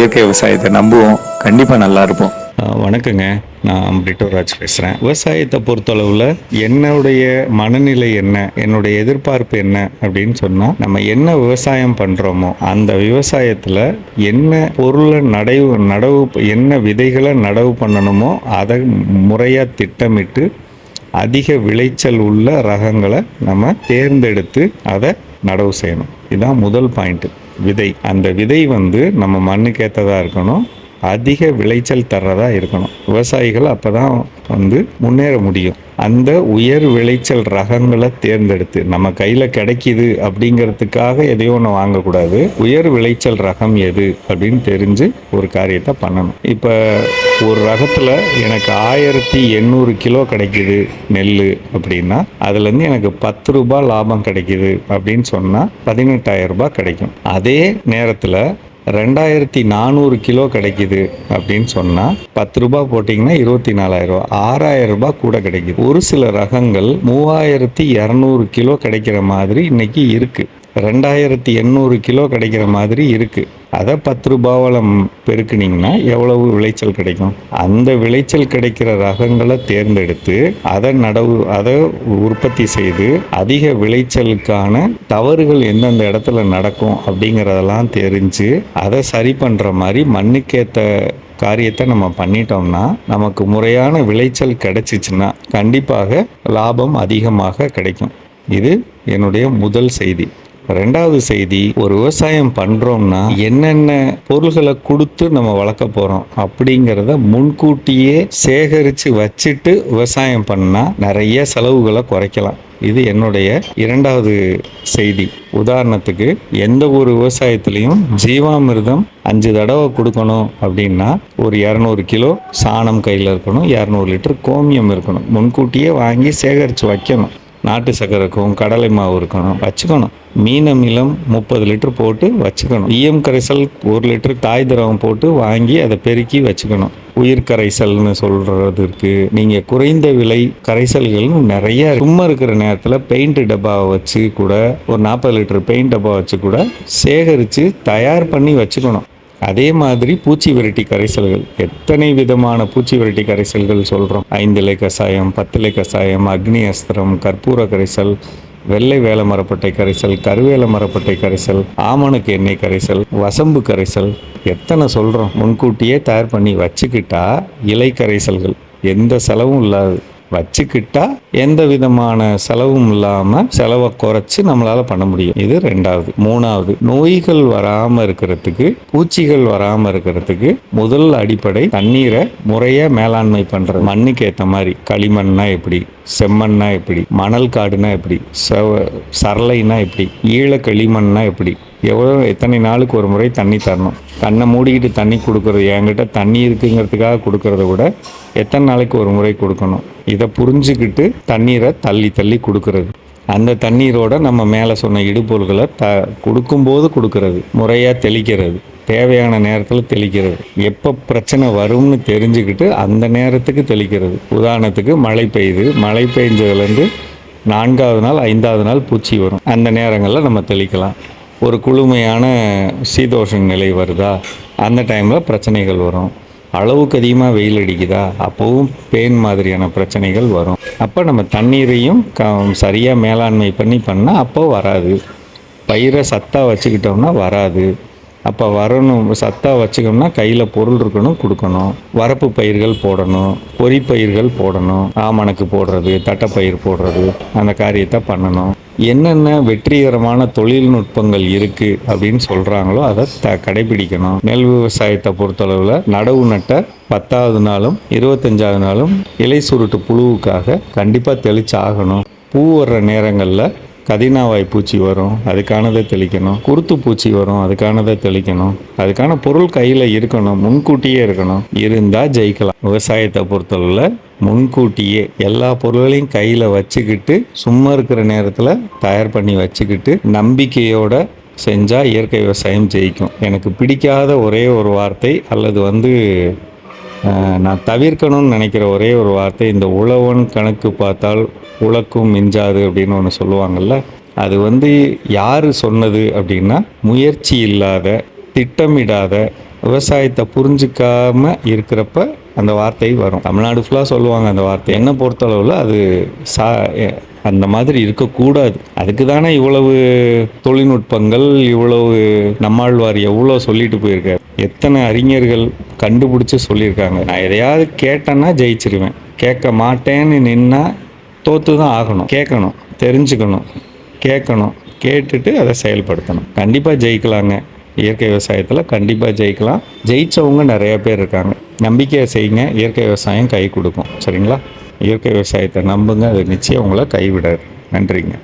இயற்கை விவசாயத்தை நம்புவோம். கண்டிப்பாக நல்லா இருப்போம். வணக்கங்க. நான் பிரிட்டோராஜ் பேசுகிறேன் விவசாயத்தை பொறுத்தளவில் என்னுடைய மனநிலை என்ன? என்னுடைய எதிர்பார்ப்பு என்ன? அப்படின்னு சொன்னால் நம்ம என்ன விவசாயம் பண்ணுறோமோ அந்த விவசாயத்தில் என்ன பொருளை நடவு நடவு என்ன விதைகளை நடவு பண்ணணுமோ அதை முறையாக திட்டமிட்டு அதிக விளைச்சல் உள்ள ரகங்களை நம்ம தேர்ந்தெடுத்து அதை நடவு செய்யணும். இதுதான் முதல் பாயிண்ட்டு விதை. அந்த விதை வந்து நம்ம மண்ணுக்கு ஏற்றதாக இருக்கணும். அதிக விளைச்சல் தர்றதா இருக்கணும். விவசாயிகள் அப்போ தான் வந்து முன்னேற முடியும். அந்த உயர் விளைச்சல் ரகங்களை தேர்ந்தெடுத்து நம்ம கையில் கிடைக்கிது அப்படிங்கிறதுக்காக எதையோ ஒன்று வாங்கக்கூடாது. உயர் விளைச்சல் ரகம் எது அப்படின்னு தெரிஞ்சு ஒரு காரியத்தை பண்ணணும். இப்போ ஒரு ரகத்தில் எனக்கு ஆயிரத்தி எண்ணூறு கிலோ கிடைக்குது நெல் அப்படின்னா அதுலேருந்து எனக்கு பத்து ரூபாய் லாபம் கிடைக்குது அப்படின்னு சொன்னால் பதினெட்டாயிரம் ரூபாய் கிடைக்கும். அதே நேரத்தில் ரெண்டாயிரத்தி நானூறு கிலோ கிடைக்குது அப்படின்னு சொன்னால் பத்து ரூபாய் போட்டிங்கன்னா இருபத்தி நாலாயிரம் ரூபா ஆறாயிரம் ரூபாய் கூட கிடைக்குது. ஒரு சில ரகங்கள் மூவாயிரத்தி இரநூறு கிலோ கிடைக்கிற மாதிரி இன்னைக்கு இருக்குது ரெண்டாயிரத்தி எண்ணூறு கிலோ கிடைக்கிற மாதிரி இருக்குது அதை பத்து ரூபாவில் பெருக்குனிங்கன்னா எவ்வளவு விளைச்சல் கிடைக்கும்? அந்த விளைச்சல் கிடைக்கிற ரகங்களை தேர்ந்தெடுத்து அதை நடவு அதை உற்பத்தி செய்து அதிக விளைச்சலுக்கான தவறுகள் எந்தெந்த இடத்துல நடக்கும் அப்படிங்கிறதெல்லாம் தெரிஞ்சு அதை சரி பண்ணுற மாதிரி மண்ணுக்கேற்ற காரியத்தை நம்ம பண்ணிட்டோம்னா நமக்கு முறையான விளைச்சல் கிடைச்சிச்சுன்னா கண்டிப்பாக லாபம் அதிகமாக கிடைக்கும். இது என்னுடைய முதல் செய்தி. ரெண்டாவது செய்தி ஒரு விவசாயம் பண்றோம்னா என்னென்ன பொருள்களை கொடுத்து நம்ம வளர்க்க போறோம் அப்படிங்கிறத முன்கூட்டியே சேகரித்து வச்சுட்டு விவசாயம் பண்ணா நிறைய செலவுகளை குறைக்கலாம். இது என்னுடைய இரண்டாவது செய்தி. உதாரணத்துக்கு எந்த ஒரு விவசாயத்திலையும் ஜீவாமிர்தம் அஞ்சு தடவை கொடுக்கணும் அப்படின்னா ஒரு இரநூறு கிலோ சாணம் கையில் இருக்கணும் இரநூறு லிட்டர் கோமியம் இருக்கணும். முன்கூட்டியே வாங்கி சேகரித்து வைக்கணும். நாட்டு சக்கரை இருக்கும் கடலை மாவு இருக்கணும் வச்சுக்கணும். மீன் அமிலம் முப்பது லிட்டர் போட்டு வச்சுக்கணும். ஈயம் கரைசல் ஒரு லிட்டர் தாய் திரவம் போட்டு வாங்கி அதை பெருக்கி வச்சுக்கணும். உயிர் கரைசல்னு சொல்கிறது இருக்குது நீங்கள் குறைந்த விலை கரைசல்கள்னு நிறைய சும்மா இருக்கிற நேரத்தில் பெயிண்ட் டப்பாவை வச்சு கூட ஒரு நாற்பது லிட்டர் பெயிண்ட் டப்பா வச்சு கூட சேகரித்து தயார் பண்ணி வச்சுக்கணும். அதே மாதிரி பூச்சி விரட்டி கரைசல்கள். எத்தனை விதமான பூச்சி விரட்டி கரைசல்கள் சொல்கிறோம் ஐந்திலை கஷாயம் பத்திலை கஷாயம் அக்னி அஸ்திரம் கற்பூர கரைசல் வெள்ளை வேல மரப்பட்டை கரைசல் கருவேல மரப்பட்டை கரைசல் ஆமணக்கு எண்ணெய் கரைசல் வசம்பு கரைசல். எத்தனை சொல்கிறோம் முன்கூட்டியே தயார் பண்ணி வச்சுக்கிட்டா இலை கரைசல்கள். எந்த செலவும் இல்லாது. வச்சுக்கிட்டா எந்த விதமான செலவும் இல்லாம செலவை குறைச்சு நம்மளால பண்ண முடியும். இது ரெண்டாவது. மூணாவது நோய்கள் வராம இருக்கிறதுக்கு பூச்சிகள் வராம இருக்கிறதுக்கு முதல் அடிப்படை தண்ணீரை முறையா மேலாண்மை பண்றது. மண்ணுக்கு ஏத்த மாதிரி களிமண்ணா எப்படி செம்மண்ணா எப்படி மணல் காடுனா எப்படி சரளைனா எப்படி ஈழ களிமண்ணா எப்படி எவ்வளோ எத்தனை நாளுக்கு ஒரு முறை தண்ணி தரணும்? கண்ணை மூடிக்கிட்டு தண்ணி கொடுக்குறது என்கிட்ட தண்ணி இருக்குங்கிறதுக்காக கொடுக்கறத விட எத்தனை நாளைக்கு ஒரு முறை கொடுக்கணும்? இதை புரிஞ்சுக்கிட்டு தண்ணீரை தள்ளி தள்ளி கொடுக்கறது. அந்த தண்ணீரோட நம்ம மேலே சொன்ன இடுபொருள்களை த கொடுக்கும்போது கொடுக்கறது முறையாக தெளிக்கிறது தேவையான நேரத்தில் தெளிக்கிறது. எப்போ பிரச்சனை வரும்னு தெரிஞ்சுக்கிட்டு அந்த நேரத்துக்கு தெளிக்கிறது. உதாரணத்துக்கு மழை பெய்யுது. மழை பெஞ்சதுலேருந்து நான்காவது நாள் ஐந்தாவது நாள் பூச்சி வரும். அந்த நேரங்களில் நம்ம தெளிக்கலாம். ஒரு குளுமையான சீதோஷ நிலை வருதா? அந்த டைமில் பிரச்சனைகள் வரும். அளவுக்கு அதிகமாக வெயில் அடிக்குதா? அப்போவும் பேன் மாதிரியான பிரச்சனைகள் வரும். அப்போ நம்ம தண்ணீரையும் க சரியாக மேலாண்மை பண்ணி பண்ணால் அப்போ வராது. பயிரை சத்தாக வச்சுக்கிட்டோம்னா வராது. அப்போ வரணும் சத்தாக வச்சுக்கணும்னா கையில் பொருள் இருக்கணும் கொடுக்கணும். வரப்பு பயிர்கள் போடணும் பொறி பயிர்கள் போடணும். ஆமணக்கு போடுறது தட்டைப்பயிர் போடுறது அந்த காரியத்தை பண்ணணும். என்னென்ன வெற்றிகரமான தொழில்நுட்பங்கள் இருக்குது அப்படின்னு சொல்கிறாங்களோ அதை த கடைபிடிக்கணும். நெல் விவசாயத்தை பொறுத்தளவில் நடவு நட்ட பத்தாவது நாளும் இருபத்தஞ்சாவது நாளும் இலை சுருட்டு புழுவுக்காக கண்டிப்பாக தெளிச்சாகணும். பூ வர்ற நேரங்களில் கதினாவாய் பூச்சி வரும் அதுக்கானதை தெளிக்கணும். குருத்து பூச்சி வரும் அதுக்கானதை தெளிக்கணும். அதுக்கான பொருள் கையில் இருக்கணும் முன்கூட்டியே இருக்கணும். இருந்தால் ஜெயிக்கலாம். விவசாயத்தை பொறுத்தளவில் முன்கூட்டியே எல்லா பொருள்களையும் கையில் வச்சுக்கிட்டு சும்மா இருக்கிற நேரத்தில் தயார் பண்ணி வச்சுக்கிட்டு நம்பிக்கையோட செஞ்சால் இயற்கை விவசாயம் ஜெயிக்கும். எனக்கு பிடிக்காத ஒரே ஒரு வார்த்தை அல்லது வந்து நான் தவிர்க்கணும்னு நினைக்கிற ஒரே ஒரு வார்த்தை இந்த உழவன் கணக்கு பார்த்தால் உழக்கும் மிஞ்சாது அப்படின்னு ஒன்று சொல்லுவாங்கள்ல அது வந்து யார் சொன்னது அப்படின்னா முயற்சி இல்லாத திட்டமிடாத விவசாயத்தை புரிஞ்சிக்காம இருக்கிறப்ப அந்த வார்த்தை வரும். தமிழ்நாடு ஃபுல்லாக சொல்லுவாங்க அந்த வார்த்தை. என்னை பொறுத்தளவில் அது சா அந்த மாதிரி இருக்கக்கூடாது. அதுக்கு தானே இவ்வளவு தொழில்நுட்பங்கள் இவ்வளவு நம்மாழ்வார் எவ்வளோ சொல்லிட்டு போயிருக்காரு. எத்தனை அறிஞர்கள் கண்டுபிடிச்சி சொல்லியிருக்காங்க. நான் எதையாவது கேட்டேன்னா ஜெயிச்சிருவேன். கேட்க மாட்டேன்னு நின்னா தோற்று தான் ஆகணும். கேட்கணும் தெரிஞ்சுக்கணும் கேட்கணும் கேட்டுட்டு அதை செயல்படுத்தணும். கண்டிப்பாக ஜெயிக்கலாங்க. இயற்கை விவசாயத்தில் கண்டிப்பாக ஜெயிக்கலாம். ஜெயித்தவங்க நிறைய பேர் இருக்காங்க. நம்பிக்கையை செய்யுங்க. இயற்கை விவசாயம் கை கொடுக்கும். சரிங்களா? இயற்கை விவசாயத்தை நம்புங்க. அது நிச்சயம் உங்களை கைவிடாது. நன்றிங்க.